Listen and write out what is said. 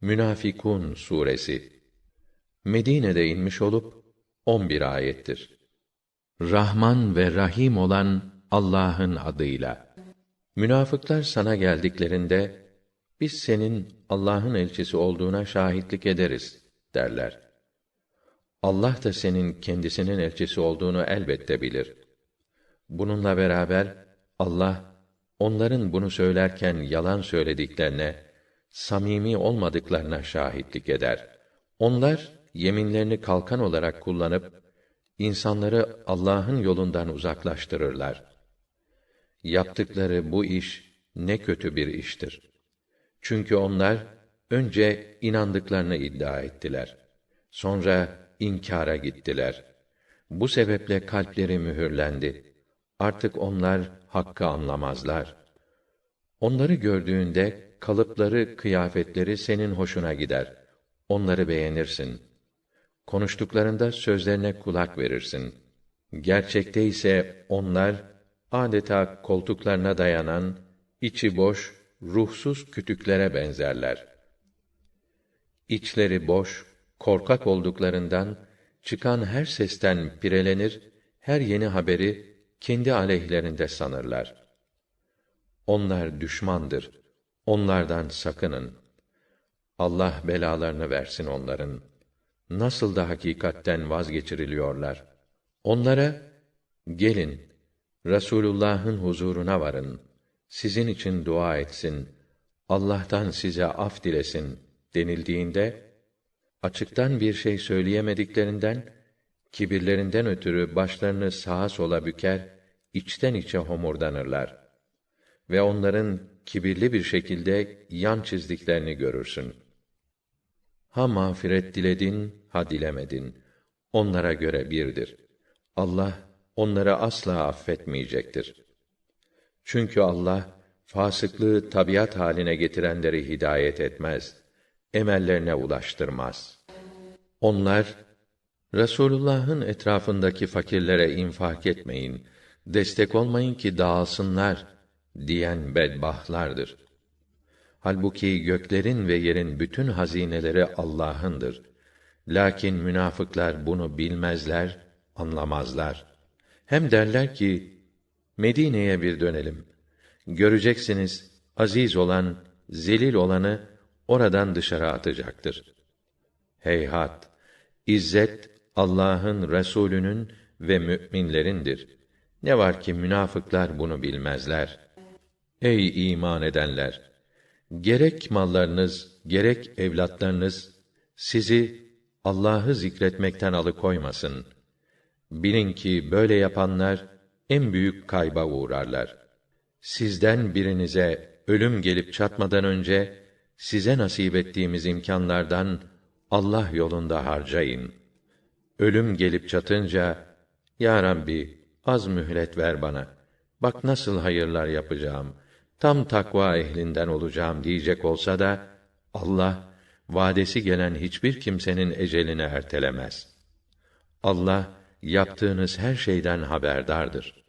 Münafikun suresi Medine'de inmiş olup 11 ayettir. Rahman ve Rahim olan Allah'ın adıyla. Münafıklar sana geldiklerinde biz senin Allah'ın elçisi olduğuna şahitlik ederiz derler. Allah da senin kendisinin elçisi olduğunu elbette bilir. Bununla beraber Allah onların bunu söylerken yalan söylediklerine samimi olmadıklarına şahitlik eder. Onlar yeminlerini kalkan olarak kullanıp insanları Allah'ın yolundan uzaklaştırırlar. Yaptıkları bu iş ne kötü bir iştir. Çünkü onlar önce inandıklarını iddia ettiler. Sonra inkara gittiler. Bu sebeple kalpleri mühürlendi. Artık onlar hakkı anlamazlar. Onları gördüğünde kalıpları, kıyafetleri senin hoşuna gider. Onları beğenirsin. Konuştuklarında sözlerine kulak verirsin. Gerçekte ise onlar adeta koltuklarına dayanan, içi boş, ruhsuz kütüklere benzerler. İçleri boş, korkak olduklarından çıkan her sesten pirelenir, her yeni haberi kendi aleyhlerinde sanırlar. Onlar düşmandır. Onlardan sakının. Allah belalarını versin onların. Nasıl da hakikatten vazgeçiriliyorlar. Onlara gelin Resulullah'ın huzuruna varın. Sizin için dua etsin. Allah'tan size af dilesin denildiğinde açıktan bir şey söyleyemediklerinden kibirlerinden ötürü başlarını sağa sola büker, içten içe homurdanırlar ve onların kibirli bir şekilde yan çizdiklerini görürsün. Ha mağfiret diledin, ha dilemedin. Onlara göre birdir. Allah onları asla affetmeyecektir. Çünkü Allah fasıklığı tabiat haline getirenleri hidayet etmez, emellerine ulaştırmaz. Onlar Resulullah'ın etrafındaki fakirlere infak etmeyin, destek olmayın ki dağılsınlar diyen bedbahtlardır. Halbuki göklerin ve yerin bütün hazineleri Allah'ındır. Lakin münafıklar bunu bilmezler, anlamazlar. Hem derler ki, Medine'ye bir dönelim. Göreceksiniz, aziz olan, zelil olanı oradan dışarı atacaktır. Heyhat! İzzet, Allah'ın, Resulünün ve mü'minlerindir. Ne var ki münafıklar bunu bilmezler.'' Ey iman edenler! Gerek mallarınız, gerek evlatlarınız sizi Allah'ı zikretmekten alıkoymasın. Bilin ki böyle yapanlar en büyük kayba uğrarlar. Sizden birinize ölüm gelip çatmadan önce size nasip ettiğimiz imkanlardan Allah yolunda harcayın. Ölüm gelip çatınca ya Rabbi az mühlet ver bana. Bak nasıl hayırlar yapacağım.'' Tam takva ehlinden olacağım diyecek olsa da Allah vadesi gelen hiçbir kimsenin ecelini ertelemez. Allah yaptığınız her şeyden haberdardır.